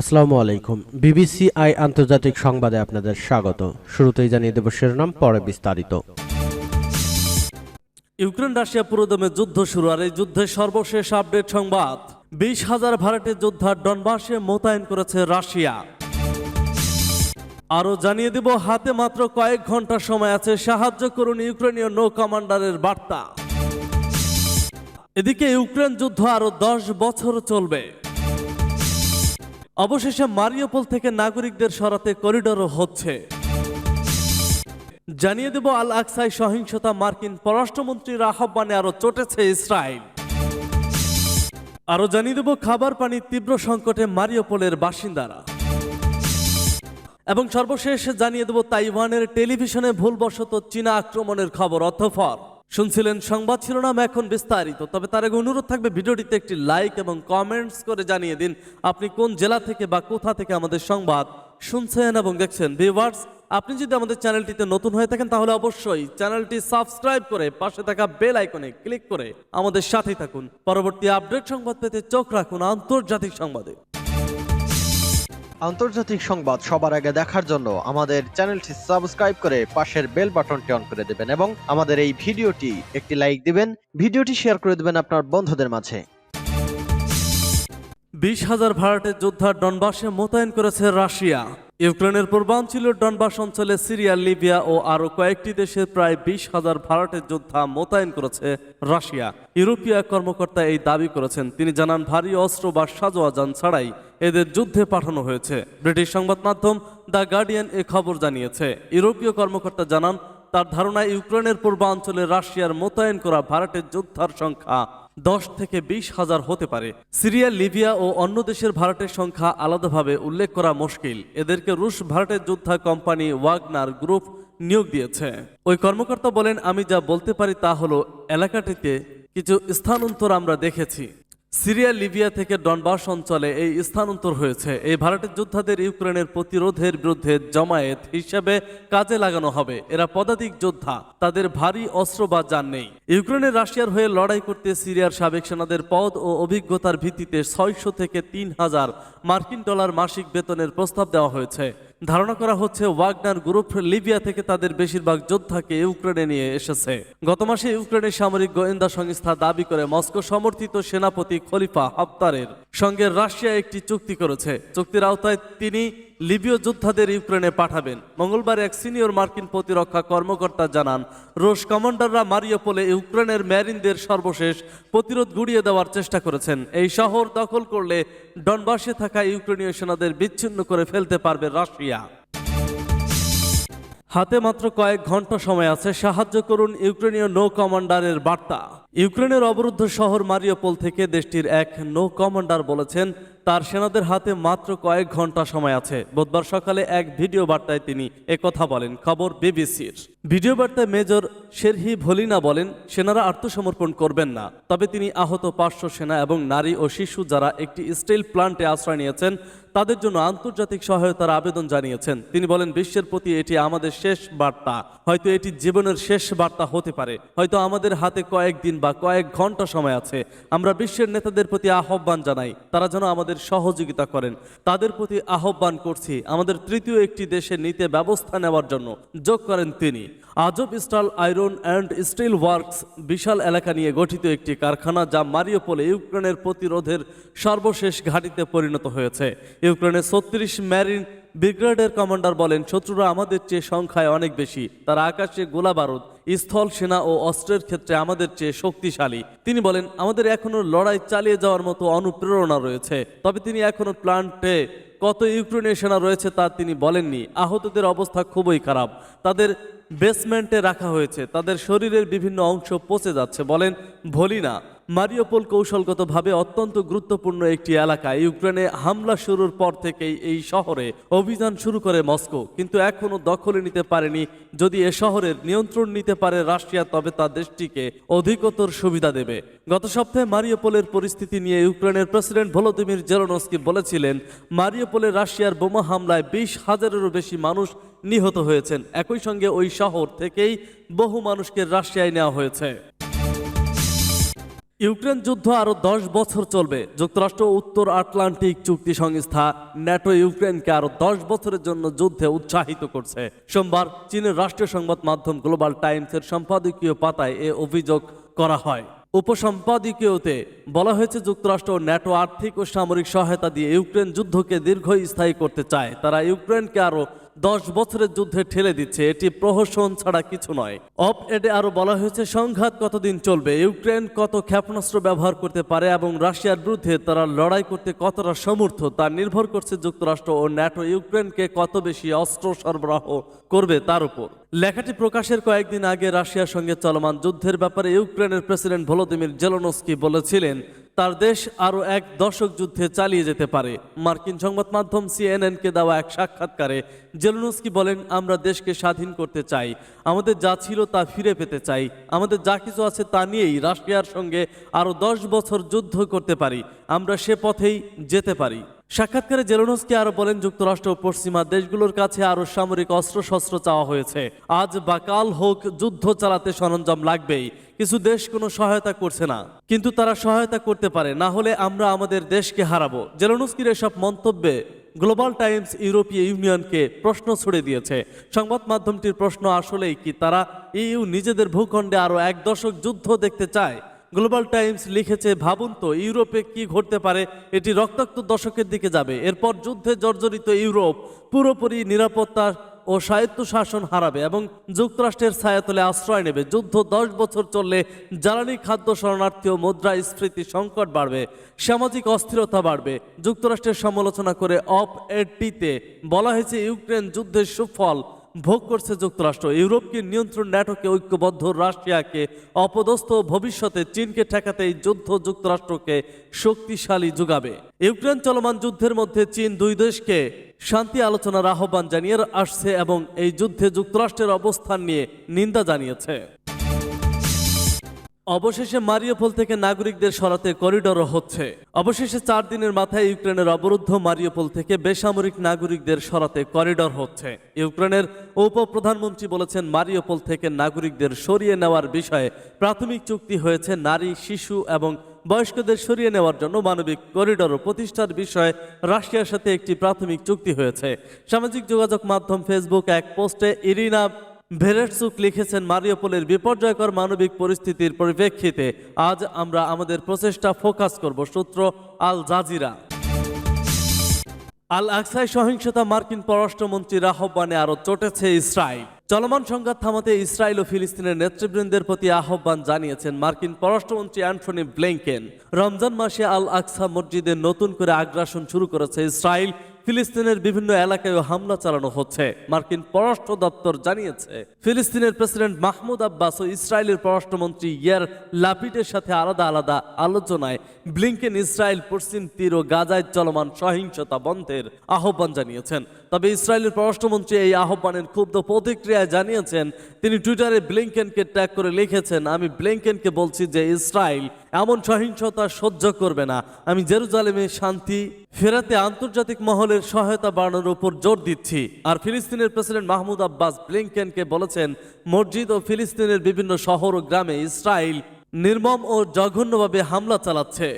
আসসালামু আলাইকুম। BBC I আন্তর্জাতিক সংবাদে আপনাদের স্বাগত। শুরুতেই জানিয়ে দেব শিরোনাম, পরে বিস্তারিত। ইউক্রেন রাশিয়া পুরোদমে যুদ্ধ শুরু আর এই যুদ্ধের সর্বশেষ আপডেট সংবাদ। বিশ হাজার ভাড়াটে যোদ্ধা ডনবাসে মোতায়েন করেছে রাশিয়া। আরও জানিয়ে দেব, হাতে মাত্র কয়েক ঘণ্টা সময় আছে, সাহায্য করুন ইউক্রেনীয় নৌ কমান্ডারের বার্তা। এদিকে ইউক্রেন যুদ্ধ আরও দশ বছর চলবে। অবশেষে মারিওপোল থেকে নাগরিকদের সরাতে করিডোরও হচ্ছে। জানিয়ে দেব আল আকসাই সহিংসতা, মার্কিন পররাষ্ট্রমন্ত্রীর আহ্বানে আরও চটেছে ইসরায়েল। আরও জানিয়ে দেব খাবার পানির তীব্র সংকটে মারিওপোলের বাসিন্দারা। এবং সর্বশেষ জানিয়ে দেব তাইওয়ানের টেলিভিশনে ভুলবশত চীনা আক্রমণের খবর অর্থফর শুনছিলেন সংবাদ শিরোনাম এখন বিস্তারিত। তবে তার আগে অনুরোধ থাকবে ভিডিওটিতে একটি লাইক এবং কমেন্টস করে জানিয়ে দিন আপনি কোন জেলা থেকে বা কোথা থেকে আমাদের সংবাদ শুনছেন এবং দেখছেন। ভিউয়ার্স আপনি যদি আমাদের চ্যানেলটিতে নতুন হয়ে থাকেন তাহলে অবশ্যই চ্যানেলটি সাবস্ক্রাইব করে পাশে থাকা বেল আইকনে ক্লিক করে আমাদের সাথেই থাকুন। পরবর্তী আপডেট সংবাদ পেতে চোখ রাখুন আন্তর্জাতিক সংবাদে। আন্তর্জাতিক সংবাদ সবার আগে দেখার জন্য আমাদের চ্যানেলটি সাবস্ক্রাইব করে পাশের বেল বাটনটি অন করে দেবেন এবং আমাদের এই ভিডিওটি একটি লাইক দিবেন, ভিডিওটি শেয়ার করে দেবেন আপনার বন্ধুদের মাঝে। বিশ হাজার ভাড়াটে যোদ্ধা ডনবাসে মোতায়েন করেছে রাশিয়া। ইউক্রেনের পূর্বাঞ্চলীয় ডনবাস অঞ্চলে সিরিয়া, লিবিয়া ও আরও কয়েকটি দেশের প্রায় বিশ হাজার ভাড়াটে যোদ্ধা মোতায়েন করেছে রাশিয়া। ইউরোপীয় কর্মকর্তা এই দাবি করেছেন। তিনি জানান, ভারী অস্ত্র বা সাজোয়াজান ছাড়াই এদের যুদ্ধে পাঠানো হয়েছে। ব্রিটিশ সংবাদ মাধ্যম দ্য গার্ডিয়ান এ খবর জানিয়েছে। ইউরোপীয় কর্মকর্তা জানান, তার ধারণা ইউক্রেনের পূর্বাঞ্চলে রাশিয়ার মোতায়েন করা ভাড়াটের যোদ্ধার সংখ্যা দশ থেকে বিশ হাজার হতে পারে। সিরিয়া, লিবিয়া ও অন্য দেশের ভাড়াটের সংখ্যা আলাদাভাবে উল্লেখ করা মুশকিল। এদেরকে রুশ ভাড়াটের যোদ্ধা কোম্পানি ওয়াগনার গ্রুপ নিয়োগ দিয়েছে। ওই কর্মকর্তা বলেন, আমি যা বলতে পারি তা হলো, এলাকাটিতে কিছু স্থানান্তর আমরা দেখেছি। সিরিয়া, লিবিয়া থেকে ডনবাস অঞ্চলে এই স্থানান্তর হয়েছে। এই ভাড়াটের যোদ্ধাদের ইউক্রেনের প্রতিরোধের বিরুদ্ধে জমায়েত হিসেবে কাজে লাগানো হবে। এরা পদাতিক যোদ্ধা, তাদের ভারী অস্ত্র বা যান নেই। ইউক্রেনের রাশিয়ার হয়ে লড়াই করতে সিরিয়ার সাবেক সেনাদের পদ ও অভিজ্ঞতার ভিত্তিতে ছয়শো থেকে তিন হাজার মার্কিন ডলার মাসিক বেতনের প্রস্তাব দেওয়া হয়েছে। ধারণা করা হচ্ছে ওয়াগনার গ্রুপ লিবিয়া থেকে তাদের বেশিরভাগ যোদ্ধাকে ইউক্রেনে নিয়ে এসেছে। গত মাসে ইউক্রেনের সামরিক গোয়েন্দা সংস্থা দাবি করে মস্কো সমর্থিত সেনাপতি খলিফা হাফতারের সঙ্গে রাশিয়া একটি চুক্তি করেছে। চুক্তির আওতায় তিনি লিবীয় যোদ্ধাদের ইউক্রেনে পাঠাবেন। মঙ্গলবার এক সিনিয়র মার্কিন প্রতিরক্ষা কর্মকর্তা জানান, রুশ কমান্ডাররা মারিওপোলে ইউক্রেনের ম্যারিনদের সর্বশেষ প্রতিরোধ গুড়িয়ে দেওয়ার চেষ্টা করেছেন। এই শহর দখল করলে ডনবাসে থাকা ইউক্রেনীয় সেনাদের বিচ্ছিন্ন করে ফেলতে পারবে রাশিয়া। হাতে মাত্র কয়েক ঘণ্টা সময় আছে, সাহায্য করুন ইউক্রেনীয় নৌ কমান্ডারের বার্তা। ইউক্রেনের অবরুদ্ধ শহর মারিওপোল থেকে দেশটির এক নৌ কমান্ডার বলেছেন, তার সেনাদের হাতে মাত্র কয়েক ঘণ্টা সময় আছে। বুধবার সকালে এক ভিডিও বার্তায় তিনি একথা বলেন। খবর বিবিসির। ভিডিও বার্তায় মেজর শেরহি ভলিনা বলেন, সেনারা আত্মসমর্পণ করবেন না। তবে তিনি আহত পাঁচশো সেনা এবং নারী ও শিশু যারা একটি স্টিল প্লান্টে আশ্রয় নিয়েছেন, তাদের জন্য আন্তর্জাতিক সহায়তার আবেদন জানিয়েছেন। তিনি বলেন, বিশ্বের প্রতি এটি আমাদের শেষ বার্তা। হয়তো এটি জীবনের শেষ বার্তা হতে পারে। হয়তো আমাদের হাতে কয়েকদিন বা কয়েক ঘণ্টা সময় আছে। আমরা বিশ্বের নেতাদের প্রতি আহ্বান জানাই, তারা যেন আমাদের সহযোগিতা করেন। তাদের প্রতি আহ্বান করছি আমাদের তৃতীয় একটি দেশে নিতে ব্যবস্থা নেওয়ার জন্য। যোগ করেন তিনি। Azovstal iron and steel works বিশাল এলাকা নিয়ে গঠিত একটি কারখানা যা মারিওপোলে ইউক্রেনের প্রতিরোধের সর্বশেষ ঘাঁটিতে পরিণত হয়েছে। ইউক্রেনের ছত্রিশ ম্যারিন ব্রিগেডের কমান্ডার বলেন, শত্রুরা আমাদের চেয়ে সংখ্যায় অনেক বেশি। তারা আকাশে গোলা বারুদ স্থল সেনা ও অস্ত্রের ক্ষেত্রে আমাদের চেয়ে শক্তিশালী। তিনি বলেন, আমাদের এখনও লড়াই চালিয়ে যাওয়ার মতো অনুপ্রেরণা রয়েছে। তবে তিনি এখনও প্লান্টে কত ইউক্রেনীয় সেনা রয়েছে তা তিনি বলেননি। আহতদের অবস্থা খুবই খারাপ। তাদের বেসমেন্টে রাখা হয়েছে। তাদের শরীরের বিভিন্ন অংশ পচে যাচ্ছে। বলেন ভলিনা মারিওপোল কৌশলগতভাবে অত্যন্ত গুরুত্বপূর্ণ একটি এলাকা ইউক্রেনে হামলা শুরুর পর থেকেই এই শহরে অভিযান শুরু করে মস্কো। কিন্তু এখনও দখলে নিতে পারেনি। যদি এ শহরের নিয়ন্ত্রণ নিতে পারে রাশিয়া, তবে তা দেশটিকে অধিকতর সুবিধা দেবে। গত সপ্তাহে মারিওপোলের পরিস্থিতি নিয়ে ইউক্রেনের প্রেসিডেন্ট ভলোদিমির জেরোনস্কি বলেছিলেন মারিওপোলে রাশিয়ার বোমা হামলায় বিশ হাজারেরও বেশি মানুষ নিহত হয়েছেন। একই সঙ্গে ওই শহর থেকেই বহু মানুষকে রাশিয়ায় নেওয়া হয়েছে। ইউক্রেন যুদ্ধ আরও দশ বছর চলবে। যুক্তরাষ্ট্র উত্তর আটলান্টিক চুক্তি সংস্থা ন্যাটো ইউক্রেনকে আরও দশ বছরের জন্য যুদ্ধে উৎসাহিত করছে। সোমবার চীনের রাষ্ট্রীয় সংবাদ মাধ্যম গ্লোবাল টাইমসের সম্পাদকীয় পাতায় এ অভিযোগ করা হয়। উপসম্পাদকীয়তে বলা হয়েছে, যুক্তরাষ্ট্র ন্যাটো আর্থিক ও সামরিক সহায়তা দিয়ে ইউক্রেন যুদ্ধকে দীর্ঘস্থায়ী করতে চায়। তারা ইউক্রেনকে আরও দশ বছরের যুদ্ধে ঠেলে দিচ্ছে, এটি প্রহসন ছাড়া কিছু নয়। অপ এডে আরও বলা হয়েছে, সংঘাত কতদিন চলবে, ইউক্রেন কত ক্ষেপণাস্ত্র ব্যবহার করতে পারে এবং রাশিয়ার বিরুদ্ধে তারা লড়াই করতে কতটা সমর্থ, তা নির্ভর করছে যুক্তরাষ্ট্র ও ন্যাটো। ইউক্রেনকে কত বেশি অস্ত্র সরবরাহ করবে তার উপর। লেখাটি প্রকাশের কয়েকদিন আগে রাশিয়ার সঙ্গে চলমান যুদ্ধের ব্যাপারে ইউক্রেনের প্রেসিডেন্ট ভলোদিমির জেলনস্কি বলেছিলেন তার দেশ আরও এক দশক যুদ্ধে চালিয়ে যেতে পারে। মার্কিন সংবাদ মাধ্যম সিএনএনকে দেওয়া এক সাক্ষাৎকারে জেলুনুস্কি বলেন, আমরা দেশকে স্বাধীন করতে চাই। আমাদের যা ছিল তা ফিরে পেতে চাই। আমাদের যা কিছু আছে তা নিয়েই রাশিয়ার সঙ্গে আরও দশ বছর যুদ্ধ করতে পারি। আমরা সে পথেই যেতে পারি। সাক্ষাৎকারে জেলোনস্কি আরও বলেন, যুক্তরাষ্ট্র পশ্চিমা দেশগুলোর কাছে আরও সামরিক অস্ত্রশস্ত্র চাওয়া হয়েছে। আজ বা কাল হোক, যুদ্ধ চালাতে সরঞ্জাম লাগবেই। কিছু দেশ কোনো সহায়তা করছে না। কিন্তু তারা সহায়তা করতে পারে, না হলে আমরা আমাদের দেশকে হারাবো। জেলোনস্কির এসব মন্তব্যে গ্লোবাল টাইমস ইউরোপীয় ইউনিয়নকে প্রশ্ন ছুড়ে দিয়েছে। সংবাদ মাধ্যমটির প্রশ্ন আসলেই কি, তারা ইউ নিজেদের ভূখণ্ডে আরও এক দশক যুদ্ধ দেখতে চায়? গ্লোবাল টাইমস লিখেছে, ভাবুন তো, ইউরোপে কি ঘটতে পারে? এটি রক্তাক্ত দশকের দিকে যাবে। এরপর যুদ্ধে জর্জরিত ইউরোপ পুরোপুরি নিরাপত্তা ও স্বায়ত্ত শাসন হারাবে এবং যুক্তরাষ্ট্রের ছায়াতলে আশ্রয় নেবে। যুদ্ধ দশ বছর চললে জ্বালানি, খাদ্য, শরণার্থী ও মুদ্রাস্ফীতি সংকট বাড়বে, সামাজিক অস্থিরতা বাড়বে। যুক্তরাষ্ট্রের সমালোচনা করে অপ এটিতে বলা হয়েছে, ইউক্রেন যুদ্ধের সুফল ভোগ করছে যুক্তরাষ্ট্র। ইউরোপকে নিয়ন্ত্রণ ন্যাটোকে ঐক্যবদ্ধ রাশিয়াকে অপদস্থ ভবিষ্যতে চীনকে ঠেকাতে এই যুদ্ধ যুক্তরাষ্ট্রকে শক্তিশালী যোগাবে। ইউক্রেন চলমান যুদ্ধের মধ্যে চীন দুই দেশকে শান্তি আলোচনার আহ্বান জানিয়ে আসছে এবং এই যুদ্ধে যুক্তরাষ্ট্রের অবস্থান নিয়ে নিন্দা জানিয়েছে। অবশেষে মারিওপোল থেকে নাগরিকদের সরাতে করিডোরও হচ্ছে। অবশেষে চার দিনের মাথায় ইউক্রেনের অবরুদ্ধ মারিওপোল থেকে বেসামরিক নাগরিকদের সরাতে করিডোর হচ্ছে। ইউক্রেনের উপপ্রধানমন্ত্রী বলেছেন মারিওপোল থেকে নাগরিকদের সরিয়ে নেওয়ার বিষয়ে প্রাথমিক চুক্তি হয়েছে নারী, শিশু এবং বয়স্কদের সরিয়ে নেওয়ার জন্য মানবিক করিডোর প্রতিষ্ঠার বিষয়ে রাশিয়ার সাথে একটি প্রাথমিক চুক্তি হয়েছে। সামাজিক যোগাযোগ মাধ্যম ফেসবুক এক পোস্টে, ইরিনা ভেরেটসুক লিখেছেন মারিওপোলের বিপর্যয়কর মানবিক পরিস্থিতির পরিপ্রেক্ষিতে আজ আমরা আমাদের প্রচেষ্টা ফোকাস করব সূত্র আল জাজিরা। আল আকসায় সহিংসতা মার্কিন পররাষ্ট্রমন্ত্রীর আহ্বানে আরও চটেছে ইসরায়েল। চলমান সংঘাত থামাতে ইসরায়েল ও ফিলিস্তিনের নেতৃবৃন্দের প্রতি আহ্বান জানিয়েছেন মার্কিন পররাষ্ট্রমন্ত্রী অ্যান্টনি ব্লেঙ্কেন রমজান মাসে আল আকসা মসজিদে নতুন করে আগ্রাসন শুরু করেছে ইসরায়েল। ফিলিস্তিনের বিভিন্ন এলাকায় হামলা চালানো হচ্ছে। মার্কিন পররাষ্ট্র দপ্তর জানিয়েছে, ফিলিস্তিনের প্রেসিডেন্ট মাহমুদ আব্বাস ও ইসরায়েলের পররাষ্ট্রমন্ত্রী ইয়ার লাপিডের সাথে আলাদা আলাদা আলোচনায় ব্লিংকেন ইসরায়েল, পশ্চিম তীর ও গাজায় চলমান সহিংসতা বন্ধের আহ্বান জানিয়েছেন। তবে ইসরায়েলের পররাষ্ট্রমন্ত্রী এই আহ্বানের ক্ষুব্ধ প্রতিক্রিয়ায় জানিয়েছেন, তিনি টুইটারে ব্লিংকেনকে ট্যাগ করে লিখেছেন, আমি ব্লিংকেনকে বলছি যে ইসরায়েল এমন সহিংসতা সহ্য করবে না। আমি জেরুজালেমে শান্তি ফেরাতে আন্তর্জাতিক মহলের সহায়তা বাড়ানোর উপর জোর দিচ্ছি। আর ফিলিস্তিনের প্রেসিডেন্ট মাহমুদ আব্বাস ব্লিংকেনকে বলেছেন, মসজিদ ও ফিলিস্তিনের বিভিন্ন শহর ও গ্রামে ইসরায়েল নির্মম ও জঘন্যভাবে হামলা চালাচ্ছে।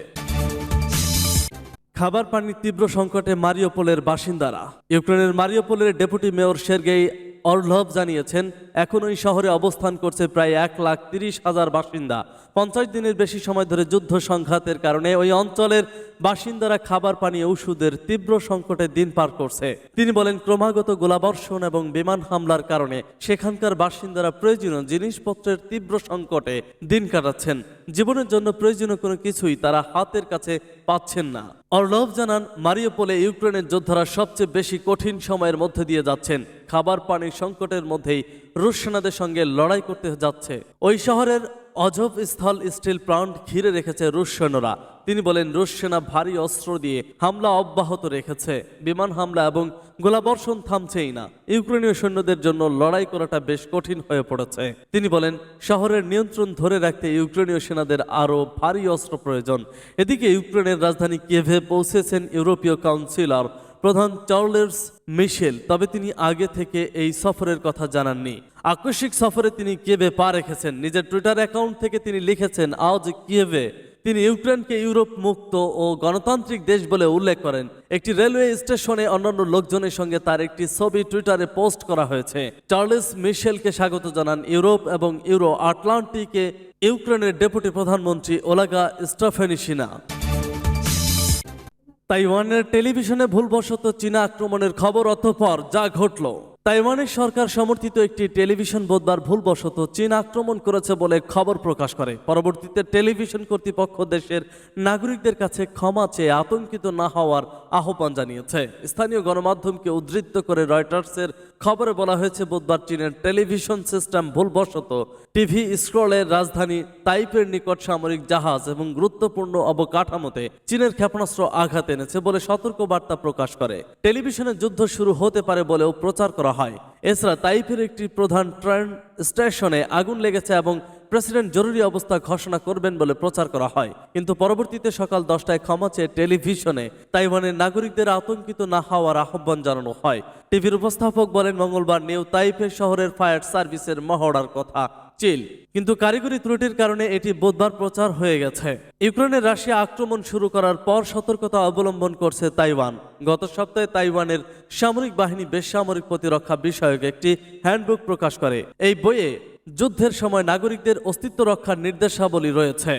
খাবার পানির তীব্র সংকটে মারিওপোলের বাসিন্দারা। ইউক্রেনের মারিওপোলের ডেপুটি মেয়র সের্গেই অর্লভ জানিয়েছেন, এখন ওই শহরে অবস্থান করছে প্রায় এক লাখ তিরিশ হাজার বাসিন্দা। পঞ্চাশ দিনের বেশি সময় ধরে যুদ্ধ সংঘাতের কারণে ওই অঞ্চলের বাসিন্দারা খাবার, পানি, ঔষধের তীব্র সংকটে দিন পার করছে। তিনি বলেন, ক্রমাগত গোলাবর্ষণ এবং বিমান হামলার কারণে সেখানকার বাসিন্দারা প্রয়োজনীয় জিনিসপত্রের তীব্র সংকটে দিন কাটাচ্ছেন। জীবনের জন্য প্রয়োজনীয় কোনো কিছুই তারা হাতের কাছে পাচ্ছেন না। অর্লভ জানান, মারিওপোলে ইউক্রেনের যোদ্ধারা সবচেয়ে বেশি কঠিন সময়ের মধ্যে দিয়ে যাচ্ছেন। খাবার পানির সংকটের মধ্যেই রুশ সেনাদের সঙ্গে লড়াই করতে যাচ্ছে। ওই শহরের অজব স্থল স্টিল প্লান্ট ঘিরে রেখেছে রুশ সৈন্যরা। তিনি বলেন, রুশ সেনা ভারী অস্ত্র দিয়ে হামলা অব্যাহত রেখেছে। বিমান হামলা এবং গোলাবর্ষণ থামছেই না। ইউক্রেনীয় সৈন্যদের জন্য লড়াই করাটা বেশ কঠিন হয়ে পড়েছে। তিনি বলেন, শহরের নিয়ন্ত্রণ ধরে রাখতে ইউক্রেনীয় সেনাদের আরও ভারী অস্ত্র প্রয়োজন। এদিকে ইউক্রেনের রাজধানী কিয়েভে পৌঁছেছেন ইউরোপীয় কাউন্সিলর প্রধান চার্লেস মিশেল। তবে তিনি আগে থেকে এই সফরের কথা জানাননি। আকস্মিক সফরে তিনি কিয়েভে পা রেখেছেন? নিজের টুইটার অ্যাকাউন্ট থেকে তিনি লিখেছেন, আজ কিয়েভে তিনি ইউক্রেনকে ইউরোপ মুক্ত ও গণতান্ত্রিক দেশ বলে উল্লেখ করেন। একটি রেলওয়ে স্টেশনে অন্যান্য লোকজনের সঙ্গে তার একটি ছবি টুইটারে পোস্ট করা হয়েছে। চার্লস মিশেলকে স্বাগত জানান ইউরোপ এবং ইউরো আটলান্টিকে ইউক্রেনের ডেপুটি প্রধানমন্ত্রী ওলাগা স্টাফেনিসিনা তাইওয়ানের টেলিভিশনে ভুলবশত চীনা আক্রমণের খবর অতঃপর যা ঘটল। তাইওয়ানের সরকার সমর্থিত একটি টেলিভিশন বুধবার ভুলবশত চীন আক্রমণ করেছে বলে খবর প্রকাশ করে। পরবর্তীতে টেলিভিশন কর্তৃপক্ষ দেশের নাগরিকদের কাছে ক্ষমা চেয়ে আতঙ্কিত না হওয়ার আহ্বান জানিয়েছে। স্থানীয় গণমাধ্যমকে উদ্ধৃত করে রয়টার্সের খবরে বলা হয়েছে, বুধবার চীনের টেলিভিশন সিস্টেম ভুলবশত টিভি স্ক্রলের রাজধানী তাইপের নিকট সামরিক জাহাজ এবং গুরুত্বপূর্ণ অবকাঠামোতে চীনের ক্ষেপণাস্ত্র আঘাত এনেছে বলে সতর্ক বার্তা প্রকাশ করে। টেলিভিশনে যুদ্ধ শুরু হতে পারে বলেও প্রচার করা হয়। এছাড়া তাইফের একটি প্রধান ট্রেন স্টেশনে আগুন লেগেছে এবং প্রেসিডেন্ট জরুরি অবস্থা ঘোষণা করবেন বলে প্রচার করা হয়। কিন্তু পরবর্তীতে সকাল দশটায় ক্ষমা চেয়ে টেলিভিশনে তাইওয়ানের নাগরিকদের আতঙ্কিত না হওয়ার আহ্বান জানানো হয়। টিভির উপস্থাপক বলেন, মঙ্গলবার নিউ তাইফের শহরের ফায়ার সার্ভিসের মহড়ার কথা। চিল কিন্তু কারিগরি ত্রুটির কারণে এটি বুধবার প্রচার হয়ে গেছে। ইউক্রেনের রাশিয়া আক্রমণ শুরু করার পর সতর্কতা অবলম্বন করছে তাইওয়ান। গত সপ্তাহে তাইওয়ানের সামরিক বাহিনী বেসামরিক প্রতিরক্ষা বিষয়ক একটি হ্যান্ডবুক প্রকাশ করে। এই বইয়ে যুদ্ধের সময় নাগরিকদের অস্তিত্ব রক্ষার নির্দেশাবলী রয়েছে।